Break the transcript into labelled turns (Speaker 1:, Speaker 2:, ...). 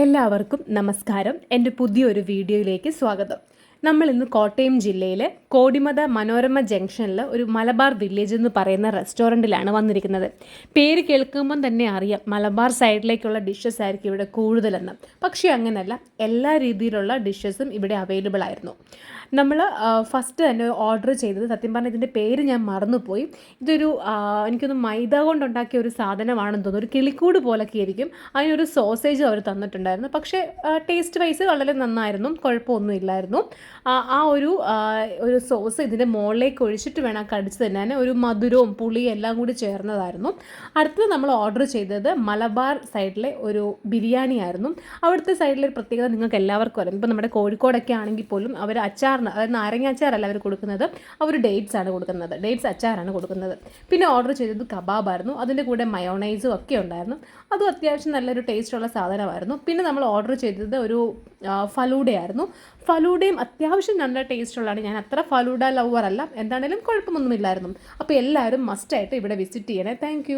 Speaker 1: എല്ലാവർക്കും നമസ്കാരം. എന്റെ പുതിയൊരു വീഡിയോയിലേക്ക് സ്വാഗതം. നമ്മൾ ഇന്ന് കോട്ടയം ജില്ലയിലെ കോടിമത മനോരമ ജംഗ്ഷനിൽ ഒരു മലബാർ വില്ലേജ് എന്ന് പറയുന്ന റെസ്റ്റോറന്റിലാണ് വന്നിരിക്കുന്നത്. പേര് കേൾക്കുമ്പം തന്നെ അറിയാം മലബാർ സൈഡിലേക്കുള്ള ഡിഷസ് ആയിരിക്കും ഇവിടെ കൂടുതലെന്ന്. പക്ഷേ അങ്ങനെയല്ല എല്ലാ രീതിയിലുള്ള ഡിഷസും ഇവിടെ അവൈലബിൾ ആയിരുന്നു. നമ്മൾ ഫസ്റ്റ് തന്നെ ഓർഡർ ചെയ്തത് സത്യം പറഞ്ഞാൽ ഇതിന്റെ പേര് ഞാൻ മറന്നുപോയി. ഇതൊരു എനിക്കൊന്ന് മൈദ കൊണ്ടുണ്ടാക്കിയ ഒരു സാധനമാണെന്ന് തോന്നുന്നു. ഒരു കിളിക്കൂട് പോലൊക്കെ ആയിരിക്കും. അതിനൊരു സോസേജ് അവർ തന്നിട്ടുണ്ടായിരുന്നു. പക്ഷേ ടേസ്റ്റ് വൈസ് വളരെ നന്നായിരുന്നു. കുഴപ്പമൊന്നും ഇല്ലായിരുന്നു. ആ ഒരു ഒരു സോസ് ഇതിന്റെ മുകളിലേക്ക് ഒഴിച്ചിട്ട് വേണം കടിച്ച് തിന്നാൻ. ഒരു മധുരവും പുളിയും എല്ലാം കൂടി ചേർന്നതായിരുന്നു. അടുത്തത് നമ്മൾ ഓർഡർ ചെയ്തത് മലബാർ സൈഡിലെ ഒരു ബിരിയാണി ആയിരുന്നു. അവിടുത്തെ സൈഡിലെ ഒരു പ്രത്യേകത നിങ്ങൾക്ക് എല്ലാവർക്കും അറിയാം. ഇപ്പോൾ നമ്മുടെ കോഴിക്കോടൊക്കെ ആണെങ്കിൽ പോലും അവർ അച്ചാറിന് അതായത് നാരങ്ങ അച്ചാറല്ല അവർ കൊടുക്കുന്നത് അവർ ഡേറ്റ്സ് ആണ് കൊടുക്കുന്നത്. ഡേറ്റ്സ് അച്ചാറാണ് കൊടുക്കുന്നത്. പിന്നെ ഓർഡർ ചെയ്തത് കബാബായിരുന്നു അതിന്റെ കൂടെ മയോണൈസും ഒക്കെ ഉണ്ടായിരുന്നു. അതും അത്യാവശ്യം നല്ലൊരു ടേസ്റ്റുള്ള സാധനമായിരുന്നു. പിന്നെ നമ്മൾ ഓർഡർ ചെയ്തത് ഒരു ഫലൂഡയായിരുന്നു. ഫലൂഡയും അത്യാവശ്യം നല്ല ടേസ്റ്റുള്ളതാണ് ഞാൻ അത്ര ഫലൂഡ ലവർ അല്ല. എന്താണേലും കുഴപ്പമൊന്നുമില്ലായിരുന്നു. അപ്പോൾ എല്ലാവരും മസ്റ്റായിട്ട് ഇവിടെ വിസിറ്റ് ചെയ്യണേ. താങ്ക്